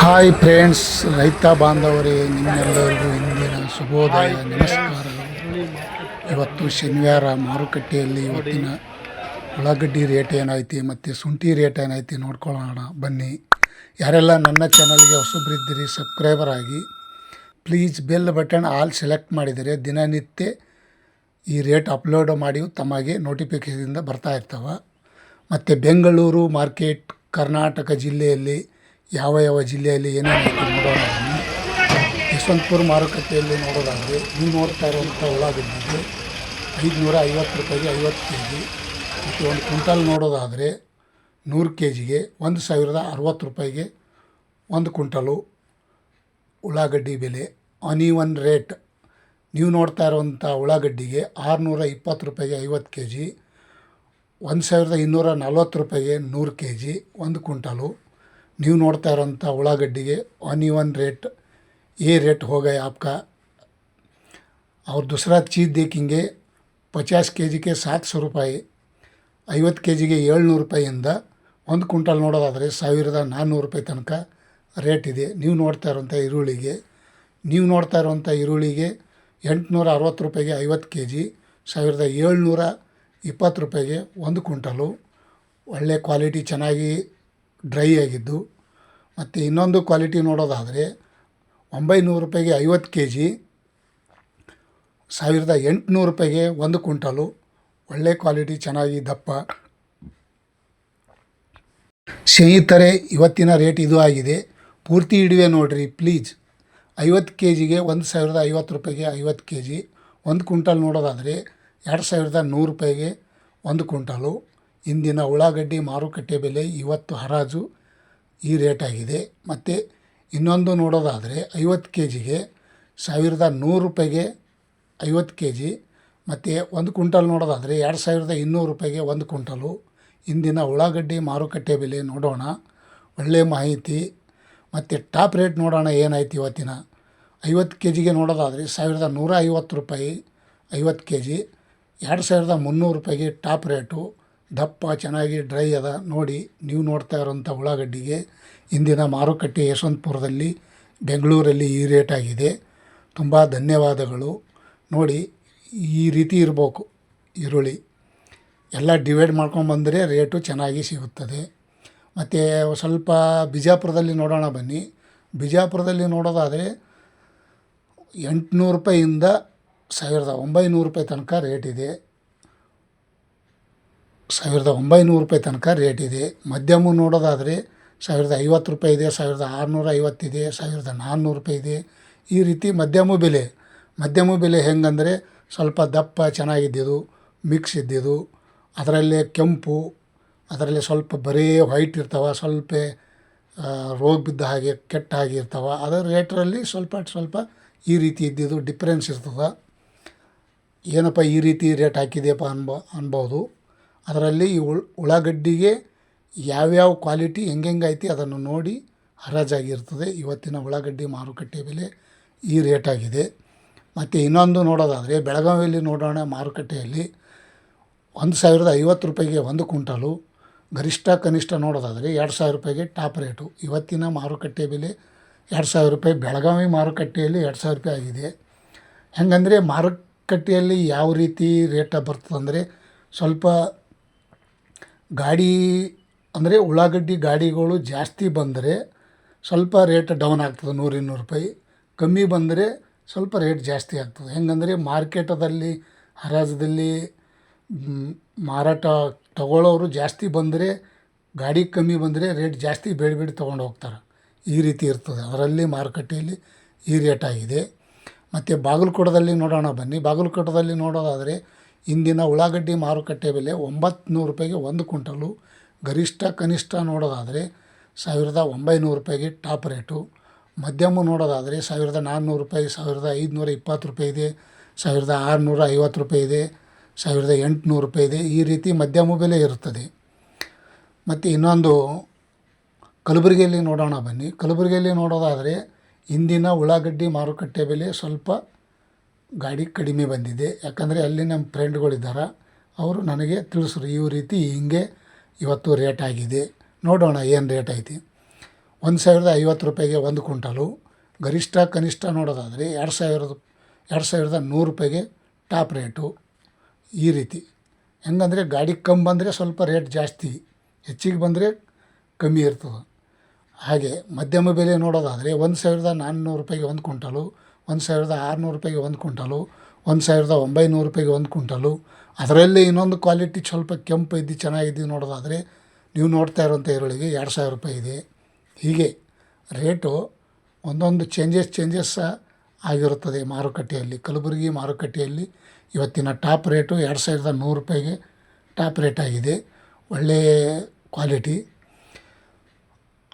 Hi friends ರೈತ ಬಾಂಧವರೇ, ನಿಮ್ಮೆಲ್ಲರಿಗೂ ಇಂದಿನ ಶುಭೋದಯ, ನಮಸ್ಕಾರ. ಇವತ್ತು ಶನಿವಾರ, ಮಾರುಕಟ್ಟೆಯಲ್ಲಿ ಇವತ್ತಿನ ಉಳ್ಳಾಗಡ್ಡಿ ರೇಟ್ ಏನೈತಿ ಮತ್ತು ಶುಂಠಿ ರೇಟ್ ಏನೈತಿ ನೋಡ್ಕೊಳ್ಳೋಣ. ಬನ್ನಿ. ಯಾರೆಲ್ಲ ನನ್ನ ಚಾನಲ್ಗೆ ಹೊಸಬ್ರಿದ್ದೀರಿ ಸಬ್ಸ್ಕ್ರೈಬರ್ ಆಗಿ please bell button all select ಮಾಡಿದರೆ ದಿನನಿತ್ಯ ಈ ರೇಟ್ ಅಪ್ಲೋಡ್ ಮಾಡಿ ತಮಗೆ ನೋಟಿಫಿಕೇಶನಿಂದ ಬರ್ತಾ ಇರ್ತವೆ. ಮತ್ತು ಬೆಂಗಳೂರು ಮಾರ್ಕೆಟ್ ಕರ್ನಾಟಕ ಜಿಲ್ಲೆಯಲ್ಲಿ ಯಾವ ಯಾವ ಜಿಲ್ಲೆಯಲ್ಲಿ ಏನೇನು ನೋಡೋಣ ಯಶವಂತಪುರ ಮಾರುಕಟ್ಟೆಯಲ್ಲಿ ನೋಡೋದಾದರೆ ನೀವು ನೋಡ್ತಾ ಇರುವಂಥ ಉಳ್ಳಾಗಡ್ಡಿಗೆ ಐದುನೂರ ಐವತ್ತು ರೂಪಾಯಿಗೆ ಐವತ್ತು ಕೆ ಜಿ ಮತ್ತು ಒಂದು ಕ್ವಿಂಟಲ್ ನೋಡೋದಾದರೆ ನೂರು ಕೆ ಜಿಗೆ ಒಂದು ಸಾವಿರದ ಅರವತ್ತು ರೂಪಾಯಿಗೆ ಒಂದು ಕ್ವಿಂಟಲು ಉಳ್ಳಾಗಡ್ಡಿ ಬೆಲೆ ಅನಿವನ್ ರೇಟ್. ನೀವು ನೋಡ್ತಾ ಇರುವಂಥ ಉಳ್ಳಾಗಡ್ಡಿಗೆ ಆರುನೂರ ಇಪ್ಪತ್ತು ರೂಪಾಯಿಗೆ ಐವತ್ತು ಕೆ ಜಿ ಒಂದು ಸಾವಿರದ ಇನ್ನೂರ ನಲ್ವತ್ತು ರೂಪಾಯಿಗೆ ನೂರು ಕೆ ಜಿ ಒಂದು ಕ್ವಿಂಟಲು ನೀವು ನೋಡ್ತಾ ಇರೋಂಥ ಉಳ್ಳಾಗಡ್ಡಿಗೆ ಅನ್ಈವನ್ ರೇಟ್ ये रेट हो गए आपका और दूसरा चीज़ देखेंगे ಪಚಾಸ್ ಕೆ ಜಿಗೆ ಸಾತ್ ಸौ ರೂಪಾಯಿ ಐವತ್ತು ಕೆ ಜಿಗೆ ಏಳ್ನೂರು ರೂಪಾಯಿಯಿಂದ ಒಂದು ಕ್ವಿಂಟಲ್ ನೋಡೋದಾದರೆ ಸಾವಿರದ ನಾನ್ನೂರು ರೂಪಾಯಿ ತನಕ ರೇಟ್ ಇದೆ ನೀವು ನೋಡ್ತಾ ಇರೋಂಥ ಈರುಳ್ಳಿಗೆ ನೀವು ನೋಡ್ತಾ ಇರೋಂಥ ಈರುಳ್ಳಿಗೆ ಎಂಟುನೂರ ಅರವತ್ತು ರೂಪಾಯಿಗೆ ಐವತ್ತು ಕೆ ಜಿ ಸಾವಿರದ ಏಳ್ನೂರ ಇಪ್ಪತ್ತು ರೂಪಾಯಿಗೆ ಒಂದು ಕ್ವಿಂಟಲು ಒಳ್ಳೆ ಕ್ವಾಲಿಟಿ ಚೆನ್ನಾಗಿ ಡ್ರೈ ಆಗಿದ್ದು ಮತ್ತು ಇನ್ನೊಂದು ಕ್ವಾಲಿಟಿ ನೋಡೋದಾದರೆ ಒಂಬೈನೂರು ರೂಪಾಯಿಗೆ ಐವತ್ತು ಕೆ ಜಿ ಸಾವಿರದ ಎಂಟುನೂರು ರೂಪಾಯಿಗೆ ಒಂದು ಕ್ವಿಂಟಲು. ಒಳ್ಳೆ ಕ್ವಾಲಿಟಿ, ಚೆನ್ನಾಗಿ ದಪ್ಪ. ಸ್ನೇಹಿತರೆ, ಇವತ್ತಿನ ರೇಟ್ ಇದು ಆಗಿದೆ. ಪೂರ್ತಿ ಇಡುವೆ ನೋಡಿರಿ ಪ್ಲೀಸ್ ಐವತ್ತು ಕೆ ಜಿಗೆ ಒಂದು ಸಾವಿರದ ಐವತ್ತು ರೂಪಾಯಿಗೆ ಐವತ್ತು ಕೆ ಜಿ ಒಂದು ಕ್ವಿಂಟಲ್ ನೋಡೋದಾದರೆ ಎರಡು ಸಾವಿರದ ನೂರು ರೂಪಾಯಿಗೆ ಒಂದು ಕ್ವಿಂಟಲು. ಇಂದಿನ ಉಳ್ಳಾಗಡ್ಡಿ ಮಾರುಕಟ್ಟೆ ಬೆಲೆ ಇವತ್ತು ಹರಾಜು. ಈ ರೇಟ್ ಆಗಿದೆ. ಮತ್ತು ಇನ್ನೊಂದು ನೋಡೋದಾದರೆ ಐವತ್ತು ಕೆ ಜಿಗೆ ಸಾವಿರದ ನೂರು ರೂಪಾಯಿಗೆ ಐವತ್ತು ಕೆ ಜಿ ಮತ್ತು ಒಂದು ಕ್ವಿಂಟಲ್ ನೋಡೋದಾದರೆ ಎರಡು ಸಾವಿರದ ಇನ್ನೂರು ರೂಪಾಯಿಗೆ ಒಂದು ಕ್ವಿಂಟಲು. ಇಂದಿನ ಉಳ್ಳಾಗಡ್ಡಿ ಮಾರುಕಟ್ಟೆ ಬೆಲೆ ನೋಡೋಣ ಒಳ್ಳೆಯ ಮಾಹಿತಿ. ಮತ್ತು ಟಾಪ್ ರೇಟ್ ನೋಡೋಣ, ಏನಾಯ್ತು ಇವತ್ತಿನ? ಐವತ್ತು ಕೆ ಜಿಗೆ ನೋಡೋದಾದರೆ ಸಾವಿರದ ನೂರ ಐವತ್ತು ರೂಪಾಯಿ ಐವತ್ತು ಕೆ ಜಿ ಎರಡು ಸಾವಿರದ ಮುನ್ನೂರು ರೂಪಾಯಿಗೆ ಟಾಪ್ ರೇಟು. ದಪ್ಪ, ಚೆನ್ನಾಗಿ ಡ್ರೈ ಅದ, ನೋಡಿ ನೀವು ನೋಡ್ತಾ ಇರೋಂಥ ಉಳ್ಳಾಗಡ್ಡಿಗೆ ಇಂದಿನ ಮಾರುಕಟ್ಟೆ ಯಶವಂತಪುರದಲ್ಲಿ, ಬೆಂಗಳೂರಲ್ಲಿ ಈ ರೇಟ್ ಆಗಿದೆ. ತುಂಬ ಧನ್ಯವಾದಗಳು. ನೋಡಿ, ಈ ರೀತಿ ಇರಬೇಕು ಈರುಳ್ಳಿ. ಎಲ್ಲ ಡಿವೈಡ್ ಮಾಡ್ಕೊಂಬಂದರೆ ರೇಟು ಚೆನ್ನಾಗಿ ಸಿಗುತ್ತದೆ. ಮತ್ತು ಸ್ವಲ್ಪ ಬಿಜಾಪುರದಲ್ಲಿ ನೋಡೋಣ ಬನ್ನಿ. ಬಿಜಾಪುರದಲ್ಲಿ ನೋಡೋದಾದರೆ ಎಂಟುನೂರು ರೂಪಾಯಿಂದ ಸಾವಿರದ ಒಂಬೈನೂರು ರೂಪಾಯಿ ತನಕ ರೇಟ್ ಇದೆ. ಸಾವಿರದ ಒಂಬೈನೂರು ರೂಪಾಯಿ ತನಕ ರೇಟ್ ಇದೆ. ಮಧ್ಯಮ ನೋಡೋದಾದರೆ ಸಾವಿರದ ಐವತ್ತು ರೂಪಾಯಿ ಇದೆ, ಸಾವಿರದ ಆರುನೂರ ಐವತ್ತಿದೆ ಸಾವಿರದ ನಾನ್ನೂರು ರೂಪಾಯಿ ಇದೆ. ಈ ರೀತಿ ಮಧ್ಯಮ ಬೆಲೆ. ಮಧ್ಯಮ ಬೆಲೆ ಹೆಂಗಂದರೆ ಸ್ವಲ್ಪ ದಪ್ಪ, ಚೆನ್ನಾಗಿದ್ದಿದ್ದು ಮಿಕ್ಸ್ ಇದ್ದಿದ್ದು, ಅದರಲ್ಲೇ ಕೆಂಪು, ಅದರಲ್ಲಿ ಸ್ವಲ್ಪ ಬರೀ ವೈಟ್ ಇರ್ತಾವೆ, ಸ್ವಲ್ಪ ರೋಗ ಬಿದ್ದ ಹಾಗೆ ಕೆಟ್ಟ ಹಾಗೆ ಇರ್ತಾವೆ. ಅದರ ರೇಟ್ರಲ್ಲಿ ಸ್ವಲ್ಪ ಸ್ವಲ್ಪ ಈ ರೀತಿ ಇದ್ದಿದ್ದು ಡಿಫ್ರೆನ್ಸ್ ಇರ್ತದೆ. ಏನಪ್ಪ ಈ ರೀತಿ ರೇಟ್ ಹಾಕಿದೆಯಪ್ಪ ಅನ್ಬ, ಅನ್ಬೋದು. ಅದರಲ್ಲಿ ಈ ಉಳ್, ಉಳ್ಳಾಗಡ್ಡಿಗೆ ಯಾವ್ಯಾವ ಕ್ವಾಲಿಟಿ ಹೆಂಗೆಂಗೈತಿ ಅದನ್ನು ನೋಡಿ ಹರಾಜಾಗಿರ್ತದೆ. ಇವತ್ತಿನ ಉಳ್ಳಾಗಡ್ಡಿ ಮಾರುಕಟ್ಟೆ ಬೆಲೆ ಈ ರೇಟಾಗಿದೆ ಮತ್ತು ಇನ್ನೊಂದು ನೋಡೋದಾದರೆ ಬೆಳಗಾವಿಯಲ್ಲಿ ನೋಡೋಣ ಮಾರುಕಟ್ಟೆಯಲ್ಲಿ ಒಂದು ಸಾವಿರದ ಐವತ್ತು ರೂಪಾಯಿಗೆ ಒಂದು ಕ್ವಿಂಟಲು, ಗರಿಷ್ಠ ಕನಿಷ್ಠ ನೋಡೋದಾದರೆ ಎರಡು ಸಾವಿರ ರೂಪಾಯಿಗೆ ಟಾಪ್ ರೇಟು. ಇವತ್ತಿನ ಮಾರುಕಟ್ಟೆ ಬೆಲೆ ಎರಡು ಸಾವಿರ ರೂಪಾಯಿ, ಬೆಳಗಾವಿ ಮಾರುಕಟ್ಟೆಯಲ್ಲಿ ಎರಡು ಸಾವಿರ ರೂಪಾಯಿ ಆಗಿದೆ. ಹೆಂಗಂದರೆ ಮಾರುಕಟ್ಟೆಯಲ್ಲಿ ಯಾವ ರೀತಿ ರೇಟ ಬರ್ತದಂದರೆ ಸ್ವಲ್ಪ ಗಾಡಿ ಅಂದರೆ ಉಳ್ಳಾಗಡ್ಡಿ ಗಾಡಿಗಳು ಜಾಸ್ತಿ ಬಂದರೆ ಸ್ವಲ್ಪ ರೇಟ್ ಡೌನ್ ಆಗ್ತದೆ, ನೂರು ಇನ್ನೂರು ರೂಪಾಯಿ. ಕಮ್ಮಿ ಬಂದರೆ ಸ್ವಲ್ಪ ರೇಟ್ ಜಾಸ್ತಿ ಆಗ್ತದೆ. ಹೆಂಗಂದರೆ ಮಾರ್ಕೆಟದಲ್ಲಿ, ಹರಾಜದಲ್ಲಿ ಮಾರಾಟ ತಗೊಳ್ಳೋರು ಜಾಸ್ತಿ ಬಂದರೆ, ಗಾಡಿ ಕಮ್ಮಿ ಬಂದರೆ ರೇಟ್ ಜಾಸ್ತಿ ಬೇಡಿ ಬೇಡಿ ತೊಗೊಂಡು ಹೋಗ್ತಾರೆ. ಈ ರೀತಿ ಇರ್ತದೆ. ಅದರಲ್ಲಿ ಮಾರುಕಟ್ಟೆಯಲ್ಲಿ ಈ ರೇಟ್ ಆಗಿದೆ. ಮತ್ತು ಬಾಗಲಕೋಟದಲ್ಲಿ ನೋಡೋಣ ಬನ್ನಿ. ಬಾಗಲಕೋಟದಲ್ಲಿ ನೋಡೋದಾದರೆ ಇಂದಿನ ಉಳ್ಳಾಗಡ್ಡಿ ಮಾರುಕಟ್ಟೆ ಬೆಲೆ ಒಂಬತ್ತು ನೂರು ರೂಪಾಯಿಗೆ ಒಂದು ಕ್ವಿಂಟಲು. ಗರಿಷ್ಠ ಕನಿಷ್ಠ ನೋಡೋದಾದರೆ ಸಾವಿರದ ಒಂಬೈನೂರು ರೂಪಾಯಿಗೆ ಟಾಪ್ ರೇಟು. ಮಧ್ಯಮ ನೋಡೋದಾದರೆ ಸಾವಿರದ ನಾನ್ನೂರು ರೂಪಾಯಿ, ಸಾವಿರದ ಐದುನೂರ ಇಪ್ಪತ್ತು ರೂಪಾಯಿ ಇದೆ, ಸಾವಿರದ ಆರುನೂರ ಐವತ್ತು ರೂಪಾಯಿ ಇದೆ, ಸಾವಿರದ ಎಂಟುನೂರು ರೂಪಾಯಿ ಇದೆ. ಈ ರೀತಿ ಮಧ್ಯಮ ಬೆಲೆ ಇರುತ್ತದೆ. ಮತ್ತು ಇನ್ನೊಂದು, ಕಲಬುರಗಿಯಲ್ಲಿ ನೋಡೋಣ ಬನ್ನಿ. ಕಲಬುರಗಿಯಲ್ಲಿ ನೋಡೋದಾದರೆ ಇಂದಿನ ಉಳ್ಳಾಗಡ್ಡಿ ಮಾರುಕಟ್ಟೆ ಬೆಲೆ ಸ್ವಲ್ಪ ಗಾಡಿ ಕಡಿಮೆ ಬಂದಿದೆ. ಯಾಕಂದರೆ ಅಲ್ಲಿ ನಮ್ಮ ಫ್ರೆಂಡ್ಗಳಿದ್ದಾರೆ ಅವರು ನನಗೆ ತಿಳಿಸ್ರು, ಈ ರೀತಿ ಹಿಂಗೆ ಇವತ್ತು ರೇಟ್ ಆಗಿದೆ. ನೋಡೋಣ ಏನು ರೇಟ್ ಐತಿ. ಒಂದು ಸಾವಿರದ ಐವತ್ತು ರೂಪಾಯಿಗೆ ಒಂದು ಕ್ವಿಂಟಲು. ಗರಿಷ್ಠ, ಕನಿಷ್ಠ ನೋಡೋದಾದರೆ ಎರಡು ಸಾವಿರದ ಎರಡು ಸಾವಿರದ ನೂರು ರೂಪಾಯಿಗೆ ಟಾಪ್ ರೇಟು ಈ ರೀತಿ. ಹೆಂಗಂದರೆ ಗಾಡಿ ಕಮ್ಮಿ ಬಂದರೆ ಸ್ವಲ್ಪ ರೇಟ್ ಜಾಸ್ತಿ, ಹೆಚ್ಚಿಗೆ ಬಂದರೆ ಕಮ್ಮಿ ಇರ್ತದೆ. ಹಾಗೆ ಮಧ್ಯಮ ಬೆಲೆ ನೋಡೋದಾದರೆ ಒಂದು ಸಾವಿರದ ನಾನ್ನೂರು ರೂಪಾಯಿಗೆ ಒಂದು ಕುಂಟಲು ಒಂದು ಸಾವಿರದ ಆರುನೂರು ರೂಪಾಯಿಗೆ ಒಂದು ಕ್ವಿಂಟಲು, ಒಂದು ಸಾವಿರದ ಒಂಬೈನೂರು ರೂಪಾಯಿಗೆ ಒಂದು ಕ್ವಿಂಟಲು. ಅದರಲ್ಲಿ ಇನ್ನೊಂದು ಕ್ವಾಲಿಟಿ ಸ್ವಲ್ಪ ಕೆಂಪು ಇದ್ದು ಚೆನ್ನಾಗಿದ್ದು ನೋಡೋದಾದರೆ, ನೀವು ನೋಡ್ತಾ ಇರೋಂಥ ಈರುಳ್ಳಿಗೆ ಎರಡು ಸಾವಿರ ರೂಪಾಯಿ ಇದೆ. ಹೀಗೆ ರೇಟು ಒಂದೊಂದು ಚೇಂಜಸ್ ಚೇಂಜಸ್ ಆಗಿರುತ್ತದೆ ಮಾರುಕಟ್ಟೆಯಲ್ಲಿ. ಕಲಬುರಗಿ ಮಾರುಕಟ್ಟೆಯಲ್ಲಿ ಇವತ್ತಿನ ಟಾಪ್ ರೇಟು ಎರಡು ಸಾವಿರದ ನೂರು ರೂಪಾಯಿಗೆ ಟಾಪ್ ರೇಟ್ ಆಗಿದೆ. ಒಳ್ಳೆಯ ಕ್ವಾಲಿಟಿ.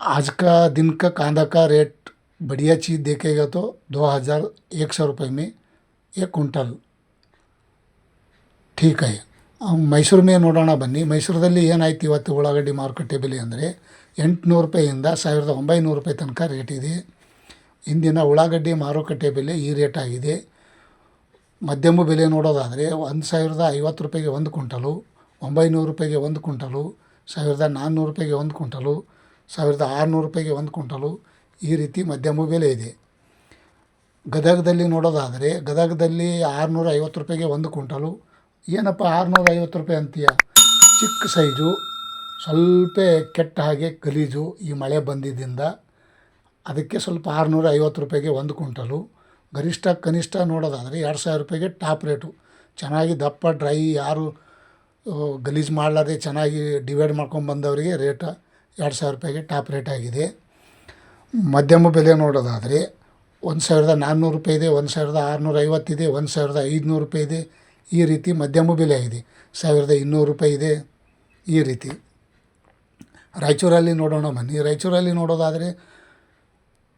ಆಜ್ಕ ದಿನಕ ಕಾಂದಕ ರೇಟ್ बढ़िया चीज़ देखेगा तो दो हज़ार एक सौ रुपये में एक कुंटल ठीक है ಅವ್ ಮೈಸೂರು ಮೇ ನೋಡೋಣ ಬನ್ನಿ ಮೈಸೂರಲ್ಲಿ ಏನಾಯ್ತು ಇವತ್ತು ಉಳ್ಳಾಗಡ್ಡಿ ಮಾರುಕಟ್ಟೆ ಬೆಲೆ ಅಂದರೆ ಎಂಟುನೂರು ರೂಪಾಯಿಯಿಂದ ಸಾವಿರದ ಒಂಬೈನೂರು ರೂಪಾಯಿ ತನಕ ರೇಟ್ ಇದೆ ಇಂದಿನ ಉಳ್ಳಾಗಡ್ಡಿ ಮಾರುಕಟ್ಟೆ ಬೆಲೆ ಈ ರೇಟ್ ಆಗಿದೆ ಮಧ್ಯಮ ಬೆಲೆ ನೋಡೋದಾದರೆ ಒಂದು ಸಾವಿರದ ಐವತ್ತು ರೂಪಾಯಿಗೆ ಒಂದು ಕುಂಟಲು ಒಂಬೈನೂರು ರೂಪಾಯಿಗೆ ಒಂದು ಕುಂಟಲು ಸಾವಿರದ ನಾನ್ನೂರು ರೂಪಾಯಿಗೆ ಒಂದು ಕುಂಟಲು ಸಾವಿರದ ಆರುನೂರು ರೂಪಾಯಿಗೆ ಒಂದು ಕುಂಟಲು ಈ ರೀತಿ ಮಧ್ಯಮ ಬೆಲೆ ಇದೆ. ಗದಗದಲ್ಲಿ ನೋಡೋದಾದರೆ, ಗದಗದಲ್ಲಿ ಆರುನೂರ ಐವತ್ತು ರೂಪಾಯಿಗೆ ಒಂದು ಕ್ವಿಂಟಲು. ಏನಪ್ಪ ಆರುನೂರ ಐವತ್ತು ರೂಪಾಯಿ ಅಂತೀಯ? ಚಿಕ್ಕ ಸೈಜು, ಸ್ವಲ್ಪ ಕೆಟ್ಟ ಹಾಗೆ ಗಲೀಜು ಈ ಮಳೆ ಬಂದಿದ್ದರಿಂದ ಅದಕ್ಕೆ ಸ್ವಲ್ಪ ಆರುನೂರ ಐವತ್ತು ರೂಪಾಯಿಗೆ ಒಂದು ಕ್ವಿಂಟಲು. ಗರಿಷ್ಠ ಕನಿಷ್ಠ ನೋಡೋದಾದರೆ ಎರಡು ಸಾವಿರ ರೂಪಾಯಿಗೆ ಟಾಪ್ ರೇಟು. ಚೆನ್ನಾಗಿ ದಪ್ಪ, ಡ್ರೈ, ಯಾರು ಗಲೀಜು ಮಾಡಲಾರ್ದೆ ಚೆನ್ನಾಗಿ ಡಿವೈಡ್ ಮಾಡ್ಕೊಂಡು ಬಂದವರಿಗೆ ರೇಟ ಎರಡು ಸಾವಿರ ರೂಪಾಯಿಗೆ ಟಾಪ್ ರೇಟ್ ಆಗಿದೆ. ಮಧ್ಯಮ ಬೆಲೆ ನೋಡೋದಾದರೆ ಒಂದು ಸಾವಿರದ ನಾನ್ನೂರು ರೂಪಾಯಿ ಇದೆ, ಒಂದು ಸಾವಿರದ ಆರುನೂರ ಐವತ್ತಿದೆ ಒಂದು ಸಾವಿರದ ಐದುನೂರು ರೂಪಾಯಿ ಇದೆ. ಈ ರೀತಿ ಮಧ್ಯಮ ಬೆಲೆ ಇದೆ. ಸಾವಿರದ ಇನ್ನೂರು ರೂಪಾಯಿ ಇದೆ. ಈ ರೀತಿ. ರಾಯಚೂರಲ್ಲಿ ನೋಡೋಣ ಬನ್ನಿ. ರಾಯಚೂರಲ್ಲಿ ನೋಡೋದಾದರೆ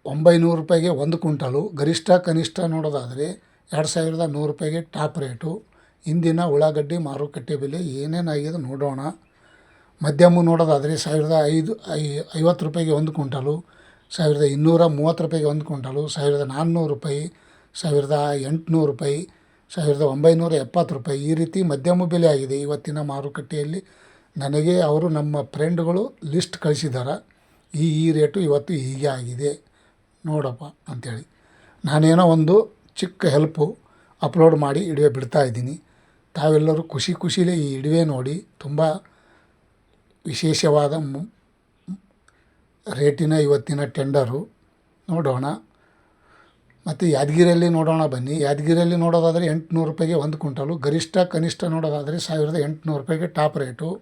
ಒಂಬೈನೂರು ರೂಪಾಯಿಗೆ ಒಂದು ಕ್ವಿಂಟಲು, ಗರಿಷ್ಠ ಕನಿಷ್ಠ ನೋಡೋದಾದರೆ ಎರಡು ಸಾವಿರದ ನೂರು ರೂಪಾಯಿಗೆ ಟಾಪ್ ರೇಟು. ಇಂದಿನ ಉಳ್ಳಾಗಡ್ಡಿ ಮಾರುಕಟ್ಟೆ ಬೆಲೆ ಏನೇನಾಗಿದೆ ನೋಡೋಣ. ಮಧ್ಯಮ ನೋಡೋದಾದರೆ ಸಾವಿರದ ಐದು, ಐ, ಐವತ್ತು ರೂಪಾಯಿಗೆ ಒಂದು ಕುಂಟಲು ಸಾವಿರದ ಇನ್ನೂರ ಮೂವತ್ತು ರೂಪಾಯಿಗೆ ಒಂದು ಕ್ವಿಂಟಲು, ಸಾವಿರದ ನಾನ್ನೂರು ರೂಪಾಯಿ, ಸಾವಿರದ ಎಂಟುನೂರು ರೂಪಾಯಿ, ಸಾವಿರದ ಒಂಬೈನೂರ ಎಪ್ಪತ್ತು ರೂಪಾಯಿ. ಈ ರೀತಿ ಮಧ್ಯಮ ಬೆಲೆ ಆಗಿದೆ ಇವತ್ತಿನ ಮಾರುಕಟ್ಟೆಯಲ್ಲಿ. ನನಗೆ ಅವರು ನಮ್ಮ ಫ್ರೆಂಡ್ಗಳು ಲಿಸ್ಟ್ ಕಳಿಸಿದ್ದಾರೆ ಈ ಈ ರೇಟು ಇವತ್ತು ಹೀಗೆ ಆಗಿದೆ. ನೋಡಪ್ಪ ಅಂಥೇಳಿ ನಾನೇನೋ ಒಂದು ಚಿಕ್ಕ ಹೆಲ್ಪು ಅಪ್ಲೋಡ್ ಮಾಡಿ ಇಡುವೆ ಬಿಡ್ತಾ ಇದ್ದೀನಿ. ತಾವೆಲ್ಲರೂ ಖುಷಿ ಖುಷಿಲೇ ಈ ಇಡುವೆ ನೋಡಿ. ತುಂಬ ವಿಶೇಷವಾದ ರೇಟಿನ ಇವತ್ತಿನ ಟೆಂಡರು ನೋಡೋಣ. ಮತ್ತು ಯಾದಗಿರಿಯಲ್ಲಿ ನೋಡೋಣ ಬನ್ನಿ. ಯಾದಗಿರಿಯಲ್ಲಿ ನೋಡೋದಾದರೆ ಎಂಟುನೂರು ರೂಪಾಯಿಗೆ ಒಂದು ಕುಂಟಲು ಗರಿಷ್ಠ, ಕನಿಷ್ಠ ನೋಡೋದಾದರೆ ಸಾವಿರದ ಎಂಟುನೂರು ರೂಪಾಯಿಗೆ ಟಾಪ್ ರೇಟು.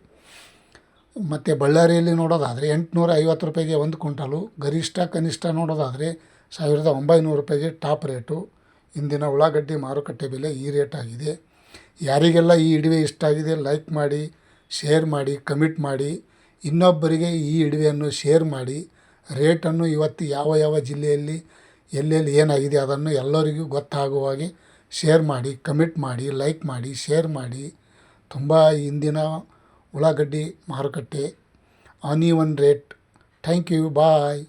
ಮತ್ತು ಬಳ್ಳಾರಿಯಲ್ಲಿ ನೋಡೋದಾದರೆ ಎಂಟುನೂರ ಐವತ್ತು ರೂಪಾಯಿಗೆ ಒಂದು ಕುಂಟಲು ಗರಿಷ್ಠ, ಕನಿಷ್ಠ ನೋಡೋದಾದರೆ ಸಾವಿರದ ಒಂಬೈನೂರು ರೂಪಾಯಿಗೆ ಟಾಪ್ ರೇಟು. ಇಂದಿನ ಉಳ್ಳಾಗಡ್ಡಿ ಮಾರುಕಟ್ಟೆ ಬೆಲೆ ಈ ರೇಟ್ ಆಗಿದೆ. ಯಾರಿಗೆಲ್ಲ ಈ ಇಡುವೆ ಇಷ್ಟ ಆಗಿದೆ, ಲೈಕ್ ಮಾಡಿ, ಶೇರ್ ಮಾಡಿ, ಕಮಿಟ್ ಮಾಡಿ. ಇನ್ನೊಬ್ಬರಿಗೆ ಈ ಇಡುವೆಯನ್ನು ಶೇರ್ ಮಾಡಿ ರೇಟನ್ನು ಇವತ್ತು ಯಾವ ಯಾವ ಜಿಲ್ಲೆಯಲ್ಲಿ, ಎಲ್ಲೆಲ್ಲಿ ಏನಾಗಿದೆ ಅದನ್ನು ಎಲ್ಲರಿಗೂ ಗೊತ್ತಾಗುವ ಹಾಗೆ ಶೇರ್ ಮಾಡಿ ಕಮಿಟ್ ಮಾಡಿ ಲೈಕ್ ಮಾಡಿ ಶೇರ್ ಮಾಡಿ. ತುಂಬ ಇಂದಿನ ಉಳ್ಳಾಗಡ್ಡಿ ಮಾರುಕಟ್ಟೆ onion rate thank you bye